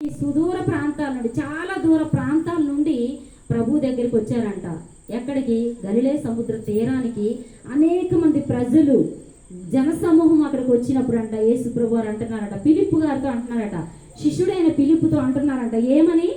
ఈ సుదూర ప్రాంతాల నుండి చాలా దూర ప్రాంతాల నుండి ప్రభు దగ్గరికి వచ్చారంట. ఎక్కడికి? గలిలే సముద్ర తీరానికి. అనేక మంది ప్రజలు జనసమూహం అక్కడికి వచ్చినప్పుడు అంట యేసు ప్రభు గారు అంటున్నారట పిలుపు గారితో అంటున్నారట శిష్యుడైన పిలుపుతో అంటున్నారంట ఏమని?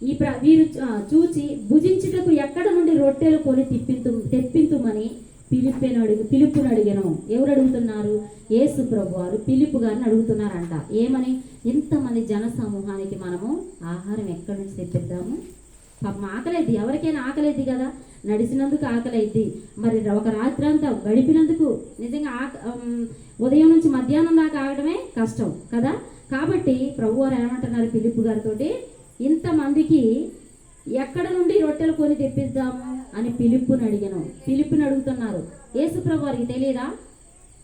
ఈ ప్ర వీరు చూచి భుజించుటకు ఎక్కడ నుండి రొట్టెలు కొని తిప్పింతు తెప్పింతుమని పిలుపుని అడుగు పిలుపుని అడిగాను. ఎవరు అడుగుతున్నారు యేసు ప్రభు వారు పిలుపు గారిని అడుగుతున్నారంట. ఏమని? ఇంతమంది జన సమూహానికి మనము ఆహారం ఎక్కడి నుంచి తెప్పిద్దాము? పాపం ఆకలేదు ఎవరికైనా ఆకలేదు కదా? నడిచినందుకు ఆకలైద్ది. మరి ఒక రాత్రి అంతా గడిపినందుకు నిజంగా ఆక ఉదయం నుంచి మధ్యాహ్నం దాకా ఆగడమే కష్టం కదా? కాబట్టి ప్రభు వారు ఏమంటున్నారు పిలుపు గారితోటి? ఇంతమందికి ఎక్కడ నుండి రొట్టెలు కొని తెప్పిద్దాము? అని పిలుపుని అడిగాను. పిలుపుని అడుగుతున్నారు యేసుప్రభు వారికి తెలియదా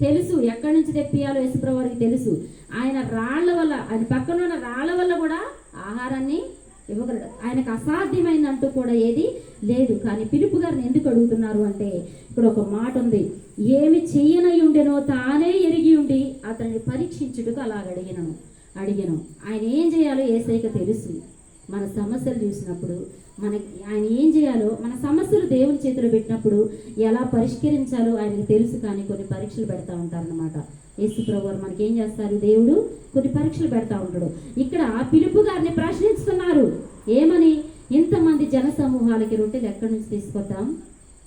తెలుసు. ఎక్కడి నుంచి తెప్పియాలో యేసుప్రభు వారికి తెలుసు. ఆయన రాళ్ళ వల్ల అది పక్కన ఉన్న రాళ్ళ వల్ల కూడా ఆహారాన్ని ఇవ్వగలడు. ఆయనకు అసాధ్యమైందంటూ కూడా ఏది లేదు. కానీ పిలుపు గారిని ఎందుకు అడుగుతున్నారు అంటే ఇక్కడ ఒక మాట ఉంది. ఏమి చెయ్యనై ఉండెనో తానే ఎరిగి ఉండి అతన్ని పరీక్షించుటకు అలాగ అడిగినను. అడిగాను. ఆయన ఏం చేయాలో ఏసైక తెలుసు. మన సమస్యలు చూసినప్పుడు మనకి ఆయన ఏం చేయాలో మన సమస్యలు దేవుని చేతిలో పెట్టినప్పుడు ఎలా పరిష్కరించాలో ఆయనకు తెలుసు కానీ కొన్ని పరీక్షలు పెడతా ఉంటారన్నమాట. యేసు ప్రభు మనకి ఏం చేస్తారు? దేవుడు కొన్ని పరీక్షలు పెడతా ఉంటాడు. ఇక్కడ పిలుపు గారిని ప్రశ్నిస్తున్నారు. ఏమని? ఇంతమంది జన సమూహాలకి రొట్టెలు ఎక్కడి నుంచి తీసుకొద్దాం?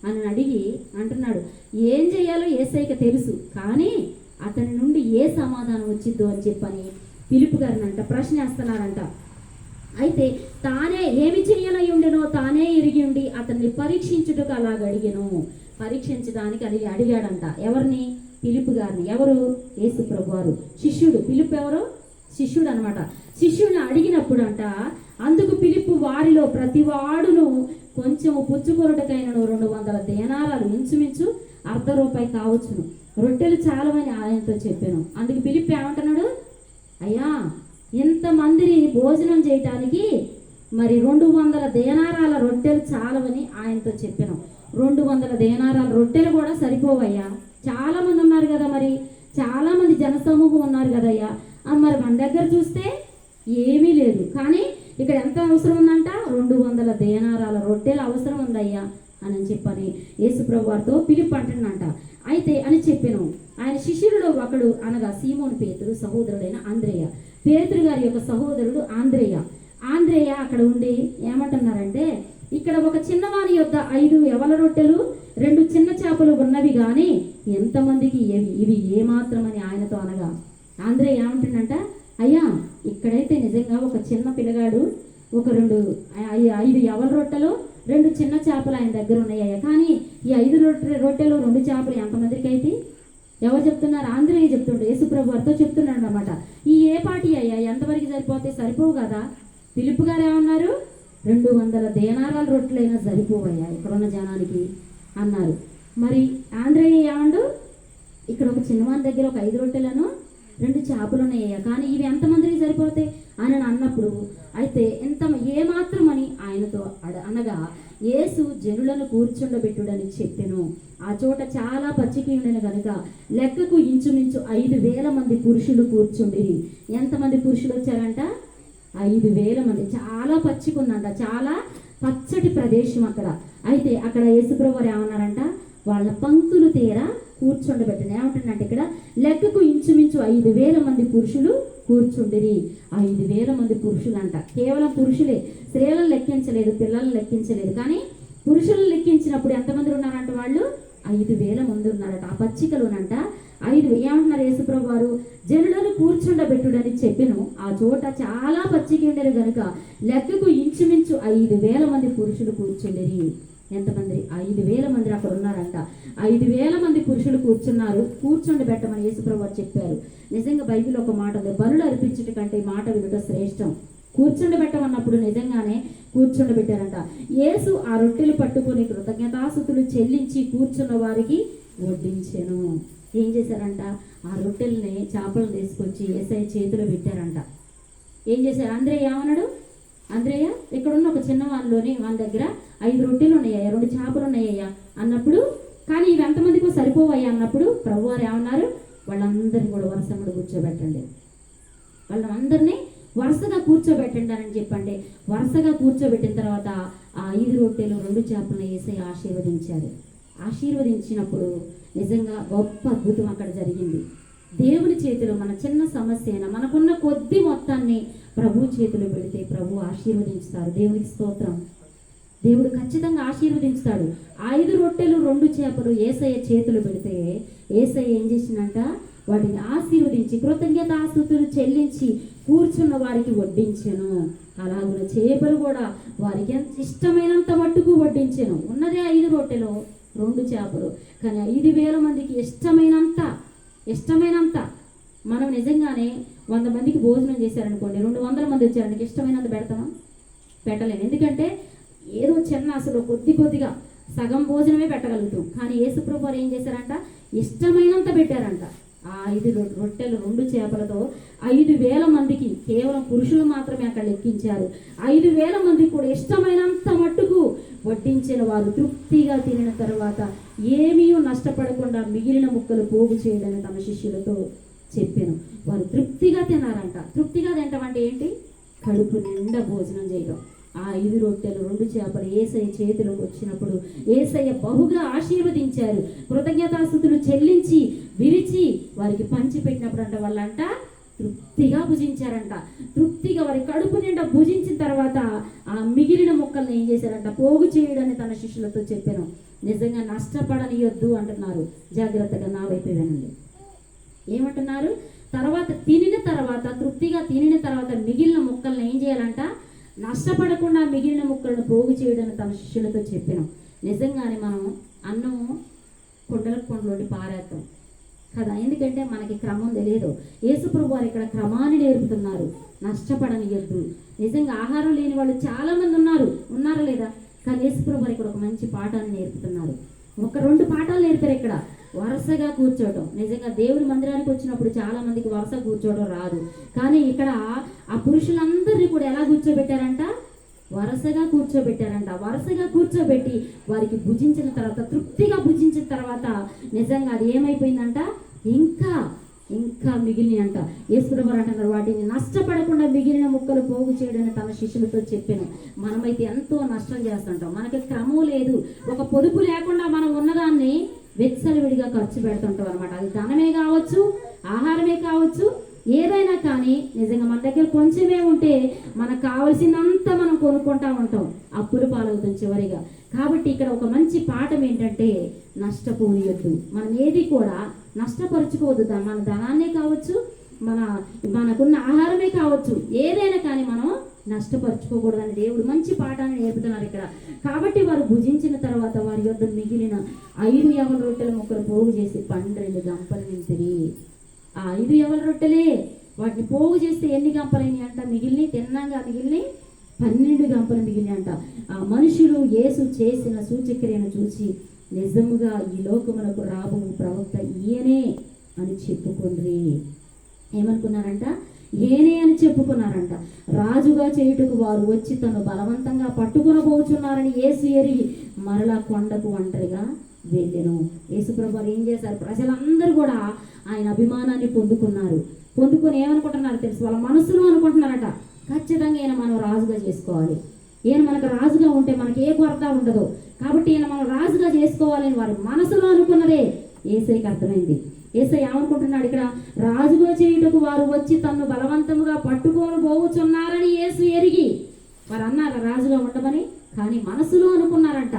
అని అడిగి అంటున్నాడు. ఏం చేయాలో ఏసైక తెలుసు కానీ అతని నుండి ఏ సమాధానం వచ్చిద్దో అని చెప్పని పిలుపు గారిని అంట ప్రశ్నిస్తున్నారంట. అయితే తానే ఏమి చేయనై ఉండెనో తానే ఎరిగి ఉండి అతన్ని పరీక్షించుటకు అలాగ అడిగాను. పరీక్షించడానికి అది అడిగాడంట. ఎవరిని? పిలుపు గారిని. ఎవరు? యేసు ప్రభు వారు శిష్యుడు. పిలుపు ఎవరు? శిష్యుడు అనమాట శిష్యుడిని అడిగినప్పుడు అంట అందుకు పిలుపు వారిలో ప్రతి వాడును కొంచెం పుచ్చుకొరటకైనను రెండు వందల దేనారాలు ఇంచుమించు అర్ధ రూపాయి కావచ్చును. రొట్టెలు చాలవని ఆయనతో చెప్పాను. అందుకు పిలిపి ఏమంటున్నాడు? అయ్యా ఇంతమందిని భోజనం చేయటానికి? మరి రెండు వందల దేనారాల రొట్టెలు చాలవని ఆయనతో చెప్పాను. రెండు వందల దేనారాల రొట్టెలు కూడా సరిపోవయ్యా. చాలామంది ఉన్నారు కదా మరి. చాలామంది జనసమూహం ఉన్నారు కదయ్యా. మరి మన దగ్గర చూస్తే ఏమీ లేదు. కానీ ఇక్కడ ఎంత అవసరం ఉందంట? రెండు వందల దేనారాల రొట్టెలు అవసరం ఉందయ్యా. అని చెప్పని యేసుప్రభు వారితో పిలుపు అంటున్నంట అయితే అని చెప్పాను. ఆయన శిష్యులలో ఒకడు అనగా సీమోన్ పేతుడు సహోదరుడైన ఆంధ్రేయ పేతురు గారి యొక్క సహోదరుడు ఆంధ్రేయ ఆంధ్రేయ అక్కడ ఉండి ఏమంటున్నారంటే ఇక్కడ ఒక చిన్నవాని యొక్క ఐదు ఎవల రొట్టెలు రెండు చిన్న చేపలు ఉన్నవి కానీ ఎంతమందికి ఇవి? ఇవి ఏమాత్రమని ఆయనతో అనగా ఆంధ్రే ఏమంటుండంట అయ్యా ఇక్కడైతే నిజంగా ఒక చిన్న పిల్లగాడు ఒక రెండు ఐదు ఎవల రొట్టెలు రెండు చిన్న చేపలు ఆయన దగ్గర ఉన్నాయ్యా కానీ ఈ ఐదు రొట్టె రొట్టెలు రెండు చేపలు ఎంతమందికి అయితే? ఎవరు చెప్తున్నారు? ఆంధ్రయ్య చెప్తుండే యేసుప్రభు వారితో చెప్తున్నాడు అనమాట ఈ ఏ పాటి అయ్యా ఎంతవరకు సరిపోతే సరిపోవు కదా? పిలుపు గారు ఏమన్నారు? రెండు వందల దేనారాల రొట్టెలైనా సరిపోవయ్యా ఇక్కడున్న జనానికి అన్నారు. మరి ఆంధ్రయ్య ఏమండు? ఇక్కడ ఒక చిన్నవాని దగ్గర ఒక ఐదు రొట్టెలను రెండు చేపలు ఉన్నాయ్యా కానీ ఇవి ఎంతమందికి సరిపోతాయి? అని అన్నప్పుడు అయితే ఎంత ఏమాత్రమని ఆయనతో అడ అనగా యేసు జనులను కూర్చుండబెట్టుడని చెప్పెను. ఆ చోట చాలా పచ్చికి ఉండను కనుక లెక్కకు ఇంచుమించు ఐదు వేల మంది పురుషులు కూర్చుండిరి. ఎంతమంది పురుషులు వచ్చారంట? ఐదు వేల మంది. చాలా పచ్చికుందంట. చాలా పచ్చటి ప్రదేశం అక్కడ. అయితే అక్కడ యేసుప్రభు వారు ఏమన్నారంట? వాళ్ళ పంక్తులు తీరా కూర్చుండబెట్టిన. ఏమంటుందంటే ఇక్కడ లెక్కకు ఇంచుమించు ఐదు వేల మంది పురుషులు కూర్చుండిరి. ఐదు వేల మంది పురుషులు అంట కేవలం పురుషులే. స్త్రీలను లెక్కించలేదు పిల్లలను లెక్కించలేదు. కానీ పురుషులను లెక్కించినప్పుడు ఎంతమంది ఉన్నారంట వాళ్ళు? ఐదు వేల మంది ఉన్నారట. ఆ పచ్చికలోనంట. ఐదు ఏమంటున్నారు యేసుప్రభు వారు జనులను కూర్చుండబెట్టుడని చెప్పిను. ఆ చోట చాలా పచ్చిక ఉండేది గనుక లెక్కకు ఇంచుమించు ఐదు వేల మంది పురుషులు కూర్చుండేది ఎంతమంది? ఐదు వేల మంది అక్కడ ఉన్నారంట. ఐదు వేల మంది పురుషులు కూర్చున్నారు. కూర్చుండి పెట్టమని యేసుప్రభు వారు చెప్పారు. నిజంగా బైబిల్ ఒక మాట ఉంది. బరులు అర్పించట కంటే మాట వినుట శ్రేష్టం. కూర్చుండబెట్టమన్నప్పుడు నిజంగానే కూర్చుండబెట్టారంట యేసు ఆ రొట్టెలు పట్టుకొని కృతజ్ఞతాసుతులు చెల్లించి కూర్చున్న వారికి వడ్డించాను. ఏం చేశారంట? ఆ రొట్టెల్ని చేపలు తీసుకొచ్చి ఏసఐ చేతిలో పెట్టారంట. ఏం చేశారు? అందరూ ఏమన్నాడు? అంద్రయ్య ఇక్కడున్న ఒక చిన్న వాళ్ళలోని వాళ్ళ దగ్గర ఐదు రొట్టెలు ఉన్నాయ్యా రెండు చేపలు ఉన్నాయ్యా అన్నప్పుడు కానీ ఇవి ఎంతమందికి సరిపోవయ్యా అన్నప్పుడు ప్రభు వారు ఏమన్నారు? వాళ్ళందరినీ కూడా వరుసమ్మడు కూర్చోబెట్టండి. వాళ్ళందరినీ వరుసగా కూర్చోబెట్టండి అని చెప్పండి. వరుసగా కూర్చోబెట్టిన తర్వాత ఆ ఐదు రొట్టెలు రెండు చేపలను వేసి ఆశీర్వదించారు. ఆశీర్వదించినప్పుడు నిజంగా గొప్ప అద్భుతం అక్కడ జరిగింది. దేవుని చేతిలో మన చిన్న సమస్య అయినా మనకున్న కొద్ది మొత్తాన్ని ప్రభు చేతిలో పెడితే ప్రభు ఆశీర్వదించుతారు దేవునికి స్తోత్రం. దేవుడు ఖచ్చితంగా ఆశీర్వదించుతాడు. ఆ ఐదు రొట్టెలు రెండు చేపలు ఏసయ్య చేతులు పెడితే ఏసయ్య ఏం చేసిందంట? వాటిని ఆశీర్వదించి కృతజ్ఞత ఆస్తుతులు చెల్లించి కూర్చున్న వారికి వడ్డించెను. అలాగున చేపలు కూడా వారికి ఎంత ఇష్టమైనంత మట్టుకు వడ్డించెను. ఉన్నదే ఐదు రొట్టెలు రెండు చేపలు. కానీ ఐదు వేల మందికి ఇష్టమైనంత ఇష్టమైనంత మనం నిజంగానే వంద మందికి భోజనం చేశారనుకోండి రెండు వందల మంది వచ్చారనుకో ఇష్టమైనంత పెడతామా పెట్టలేను. ఎందుకంటే ఏదో చిన్న అసలు కొద్ది కొద్దిగా సగం భోజనమే పెట్టగలుగుతాం. కానీ యేసుప్రభు వారు ఏం చేశారంట? ఇష్టమైనంత పెట్టారంట. ఆ ఐదు రొ- రొట్టెలు రెండు చేపలతో ఐదు వేల మందికి కేవలం పురుషులు మాత్రమే అక్కడ లెక్కించారు. ఐదు వేల మందికి కూడా ఇష్టమైనంత మట్టుకు వడ్డించిన వారు తృప్తిగా తినిన తర్వాత ఏమీ నష్టపడకుండా మిగిలిన ముక్కలు పోగు చేయడని తమ శిష్యులతో చెప్పాను. వారు తృప్తిగా తినారంట తృప్తిగా తింటామంటే ఏంటి? కడుపు నిండా భోజనం చేయడం ఆ ఐదు రొట్టెలు రెండు చేపలు ఏసయ్య చేతిలోకి వచ్చినప్పుడు ఏసయ్య బహుగా ఆశీర్వదించారు. కృతజ్ఞతాస్థుతులు చెల్లించి విరిచి వారికి పంచి పెట్టినప్పుడు అంట వాళ్ళంట తృప్తిగా భుజించారంట. తృప్తిగా వారి కడుపు నిండా భుజించిన తర్వాత ఆ మిగిలిన మొక్కల్ని ఏం చేశారంట? పోగు చేయడని తన శిష్యులతో చెప్పాను. నిజంగా నష్టపడనియొద్దు అంటున్నారు. జాగ్రత్తగా నా వైపు వినండి. ఏమంటున్నారు? తర్వాత తినిన తర్వాత తృప్తిగా తినిన తర్వాత మిగిలిన ముక్కలను ఏం చేయాలంట? నష్టపడకుండా మిగిలిన ముక్కలను పోగు చేయడం తన శిష్యులతో చెప్పాను. నిజంగానే మనం అన్నం కొండలకు కొండలోటి పారేస్తాం కదా? ఎందుకంటే మనకి క్రమం తెలియదు. యేసుప్రభు వారు ఇక్కడ క్రమాన్ని నేర్పుతున్నారు. నష్టపడనియద్దు. నిజంగా ఆహారం లేని వాళ్ళు చాలా మంది ఉన్నారు. ఉన్నారా లేదా? కానీ యేసుప్రభు వారు ఇక్కడ ఒక మంచి పాఠాన్ని నేర్పుతున్నారు. ఒక రెండు పాఠాలు నేర్పారు ఇక్కడ. వరుసగా కూర్చోవటం. నిజంగా దేవుడి మందిరానికి వచ్చినప్పుడు చాలా మందికి వరుస కూర్చోవడం రాదు. కానీ ఇక్కడ ఆ పురుషులందరినీ కూడా ఎలా కూర్చోబెట్టారంట? వరుసగా కూర్చోబెట్టారంట. వరుసగా కూర్చోబెట్టి వారికి భుజించిన తర్వాత తృప్తిగా భుజించిన తర్వాత నిజంగా అది ఏమైపోయిందంట? ఇంకా ఇంకా మిగిలిన అంట యేసుప్రభు అంటున్నారు వాటిని నష్టపడకుండా మిగిలిన ముక్కలు పోగు చేయడని తన శిష్యులతో చెప్పాను. మనమైతే ఎంతో నష్టం చేస్తుంటాం. మనకి క్రమం లేదు. ఒక పొదుపు లేకుండా మనం ఉన్నదాన్ని విడిగా ఖర్చు పెడుతుంటాం అనమాట అది ధనమే కావచ్చు ఆహారమే కావచ్చు ఏదైనా కానీ నిజంగా మన దగ్గర కొంచెమే ఉంటే మనకు కావలసినంత మనం కొనుక్కుంటా ఉంటాం. అప్పులు పాలవుతాం చివరిగా. కాబట్టి ఇక్కడ ఒక మంచి పాఠం ఏంటంటే నష్టపోనియద్దు. మనం ఏది కూడా నష్టపరుచుకోవద్దు. మన ధనాన్నే కావచ్చు మన మనకున్న ఆహారమే కావచ్చు ఏదైనా కానీ మనం నష్టపరుచుకోకూడదని దేవుడు మంచి పాఠాన్ని నేర్పుతున్నారు ఇక్కడ. కాబట్టి వారు భుజించిన తర్వాత వారి యొద్ద మిగిలిన ఐదు ఎవరి రొట్టెలు ముక్కలు పోగు చేసి పన్నెండు గంపలు నింపిరి. ఆ ఐదు ఎవల రొట్టెలే వాటిని పోగు చేస్తే ఎన్ని గంపలైనవి అంట? మిగిలిన తిన్నాగా మిగిలిన పన్నెండు గంపలు మిగిలిన అంట ఆ మనుషులు యేసు చేసిన సూచక్రియను చూసి నిజముగా ఈ లోకమునకు రాబో ప్రవక్త ఈయనే అని చెప్పుకుండ్రి. ఏమనుకున్నారంట? ఏనే అని చెప్పుకున్నారంట. రాజుగా చేయుటకు వారు వచ్చి తను బలవంతంగా పట్టుకునబోచున్నారని ఏసు ఎరిగి మరలా కొండకు ఒంటరిగా వెళ్ళెను. యేసుప్రభు ఏం చేశారు? ప్రజలందరూ కూడా ఆయన అభిమానాన్ని పొందుకున్నారు. పొందుకొని ఏమనుకుంటున్నారు తెలుసు? వాళ్ళ మనసులో అనుకుంటున్నారట. ఖచ్చితంగా ఈయన మనం రాజుగా చేసుకోవాలి. ఈయన మనకు రాజుగా ఉంటే మనకి ఏ కొరత ఉండదు. కాబట్టి ఈయన మనం రాజుగా చేసుకోవాలని వారి మనసులో అనుకున్నదే ఏసైకి అర్థమైంది. ఏసై ఏమనుకుంటున్నాడు ఇక్కడ? రాజుగా చేయుటకు వారు వచ్చి తన్ను బలవంతముగా పట్టుకొని పోవుచున్నారని ఏసు ఎరిగి వారు అన్నారు రాజుగా ఉండమని? కానీ మనసులో అనుకున్నారంట.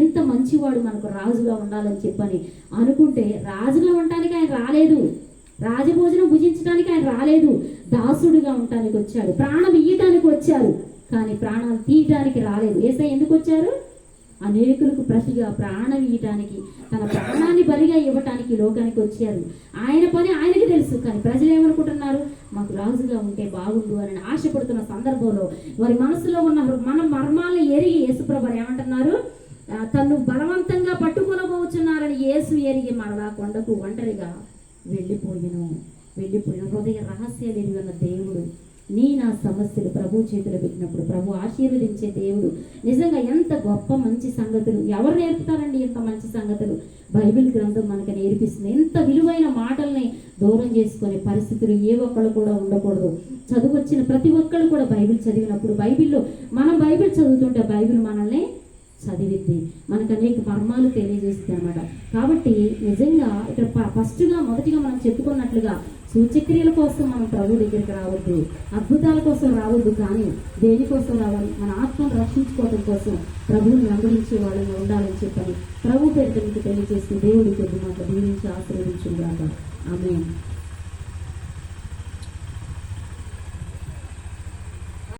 ఇంత మంచివాడు మనకు రాజుగా ఉండాలని చెప్పని అనుకుంటే రాజుగా ఉండటానికి ఆయన రాలేదు. రాజభోజనం భుజించడానికి ఆయన రాలేదు. దాసుడుగా ఉండటానికి వచ్చాడు. ప్రాణం ఇయ్యటానికి వచ్చారు. కానీ ప్రాణాలు తీయటానికి రాలేదు. ఏసై ఎందుకు వచ్చారు? అనేకులకు ప్రతిగా ప్రాణం ఇయ్యటానికి తన ప్రాణాన్ని బలిగా ఇవ్వటానికి లోకానికి వచ్చారు. ఆయన పని ఆయనకి తెలుసు. కానీ ప్రజలు ఏమనుకుంటున్నారు? మాకు రాజుగా ఉంటే బాగుండు అని ఆశపడుతున్న సందర్భంలో వారి మనసులో ఉన్న మన మర్మాలను ఎరిగి యేసుప్రభు ఏమంటున్నారు? తను బలవంతంగా పట్టుకొనబోచున్నారని యేసు ఎరిగి మరలా కొండకు ఒంటరిగా వెళ్ళిపోయాను. వెళ్ళిపోయిన హృదయ రహస్యాలు ఎరిగి ఉన్న దేవుడు నీ నా సమస్యలు ప్రభు చేతిలో పెట్టినప్పుడు ప్రభు ఆశీర్వదించే దేవుడు. నిజంగా ఎంత గొప్ప మంచి సంగతులు. ఎవరు నేర్పుతారండి ఇంత మంచి సంగతులు? బైబిల్ గ్రంథం మనకు నేర్పిస్తుంది. ఎంత విలువైన మాటల్ని దూరం చేసుకునే పరిస్థితులు ఏ ఒక్కళ్ళు కూడా ఉండకూడదు. చదువు వచ్చిన ప్రతి ఒక్కళ్ళు కూడా బైబిల్ చదివినప్పుడు బైబిల్లో మనం బైబిల్ చదువుతుంటే బైబిల్ మనల్ని చదివిద్ది. మనకు అనేక మర్మాలు తెలియజేస్తుంది అనమాట కాబట్టి నిజంగా ఇక్కడ ప- ఫస్ట్గా మొదటిగా మనం చెప్పుకున్నట్లుగా సూచక్రియల కోసం మనం ప్రభు దగ్గరికి రావద్దు. అద్భుతాల కోసం రావద్దు కానీ దేనికోసం రావాలి? మన ఆత్మను రక్షించుకోవడం కోసం ప్రభువుని వెంబడించే వాళ్ళని ఉండాలని చెప్పని ప్రభు పేరు తెలియజేసి తెలియజేస్తూ దేవుడి కొద్ది మాకు దీవించి ఆశీర్వదించుగాక ఆమె